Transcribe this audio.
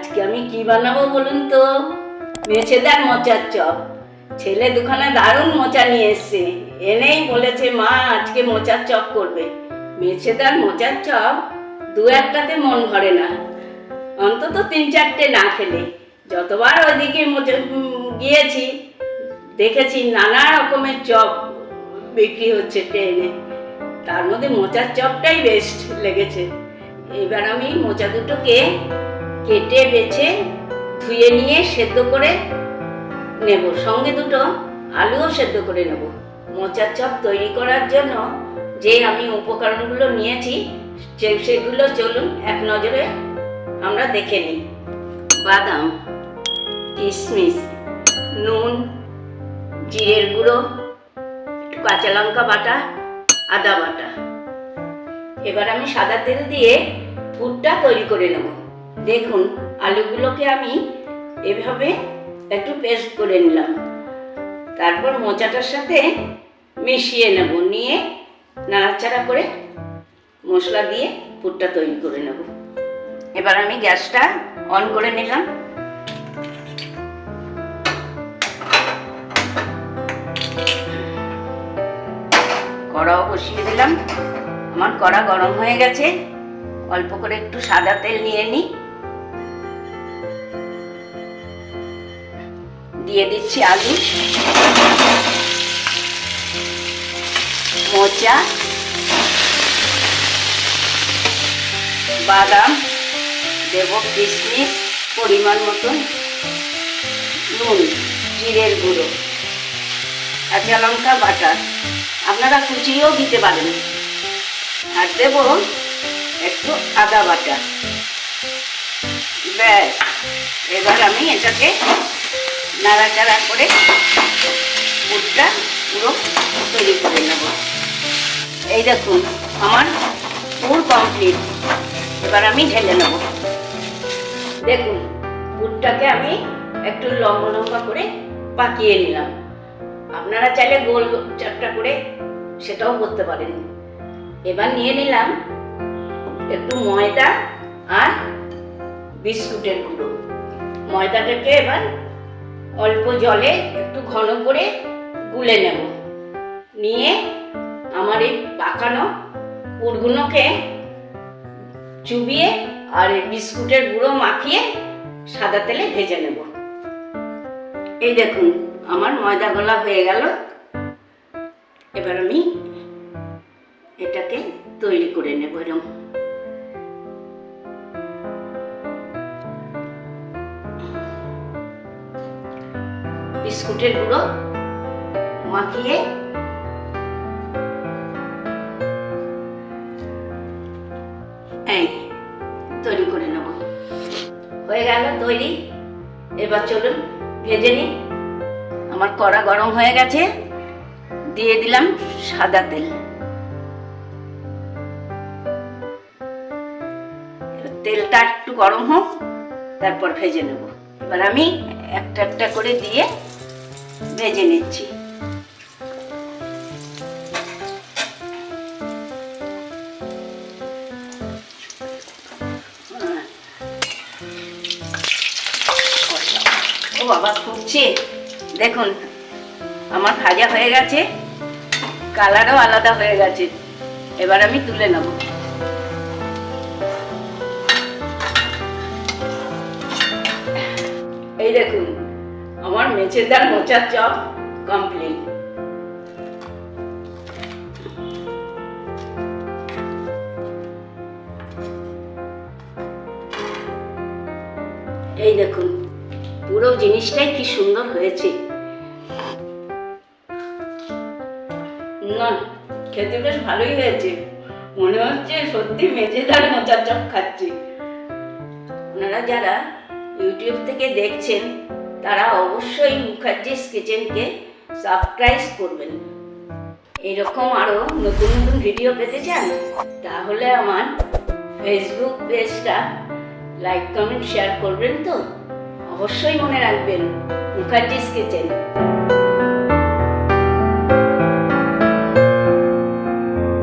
আজকে আমি কি বানাবো বলুন তো? মেছেদার মোচার চপ। ছেলে দোকানে দারুণ মোচা নিয়ে এসছে। এনেই বলেছে, মা, আজকে মোচার চপ করবে। মেছেদার মোচার চপ দু একটাতে মন ভরে না। অন্তত তিন চারটে না খেলে। যতবার ওইদিকে গিয়েছি, দেখেছি নানা রকমের চপ বিক্রি হচ্ছে ট্রেনে। তার মধ্যে মোচার চপটাই বেস্ট লেগেছে। এবার আমি মোচা দুটোকে কেটে বেছে ধুয়ে নিয়ে সেদ্ধ করে নেব। সঙ্গে দুটো আলুও সেদ্ধ করে নেব। মোচার চপ তৈরি করার জন্য যে আমি উপকরণগুলো নিয়েছি সেগুলো চলুন এক নজরে আমরা দেখে নিই। বাদাম, কিশমিশ, নুন, জিরের গুঁড়ো, কাঁচা লঙ্কা বাটা, আদা বাটা। এবার আমি সাদা তেল দিয়ে পুরটা তৈরি করে নেব। দেখুন, আলুগুলোকে আমি এভাবে একটু পেস্ট করে নিলাম। তারপর মোচাটার সাথে মিশিয়ে নেব, নিয়ে নাড়াচাড়া করে মশলা দিয়ে পুরটা তৈরি করে নেব। এবার আমি গ্যাসটা অন করে নিলাম। কড়াও বসিয়ে দিলাম। আমার কড়া গরম হয়ে গেছে। অল্প করে একটু সাদা তেল নিয়ে নিই। দিয়ে দিচ্ছি আলু। মোচা বাদাম। দেব কিশমিশ পরিমাণ মতন। নুন, জিরের গুঁড়ো। কাঁচা লঙ্কা বাটা। আপনারা কুচিয়েও দিতে পারেন। আর দেব একটু আদা বাটা। ব্যাস, এবার আমি এটাকে নাড়াচাড়া করে পুরটা পুরো তৈরি করে নেব। এই দেখুন, আমার পুর কমপ্লিট এবার আমি ঢেলে নেব। দেখুন, পুরটাকে আমি একটু লম্বা লম্বা করে পাকিয়ে নিলাম। আপনারা চাইলে গোল চারটা করে সেটাও করতে পারেন। এবার নিয়ে নিলাম একটু ময়দা আর বিস্কুটের গুঁড়ো। ময়দাটাকে এবার অল্প জলে একটু ঘন করে গুলে নেব। নিয়ে আমার এই পাকানো পুরগুলোকে চুবিয়ে আর বিস্কুটের গুঁড়ো মাখিয়ে সাদা তেলে ভেজে নেব। এই দেখুন, আমার ময়দা গলা হয়ে গেল। এবার আমি এটাকে তৈরি করে নেব এরকম বিস্কুটের গুঁড়ো মাখিয়ে তৈরি করে নেব। হয়ে গেল তৈরি। এবার চলুন ভেজে নিই। আমার কড়া গরম হয়ে গেছে। দিয়ে দিলাম সাদা তেল। তেলটা একটু গরম হোক, তারপর ভেজে নেব। এবার আমি একটা একটা করে দিয়ে ভেজে নিচ্ছি। ও বাবা, ফুটছে। দেখুন, আমার ভাজা হয়ে গেছে, কালারও আলাদা হয়ে গেছে। এবার আমি তুলে নেব। এই দেখুন আমার মেছেদার মোচার চপ কমপ্লিট এই দেখুন, পুরো জিনিসটাই কি সুন্দর হয়েছে। না, খেতে বেশ ভালোই হয়েছে। মনে হচ্ছে সত্যি মেজেদার মোচার চপ খাচ্ছি। ওনারা যারা ইউটিউব থেকে দেখছেন তারা অবশ্যই মুখার্জি কিচেনকে সাবস্ক্রাইব করবেন। এরকম আরও নতুন নতুন ভিডিও পেতে চান, তাহলে আমার ফেসবুক পেজটা লাইক কমেন্ট শেয়ার করবেন তো। অবশ্যই মনে রাখবেন মুখার্জিস কিচেন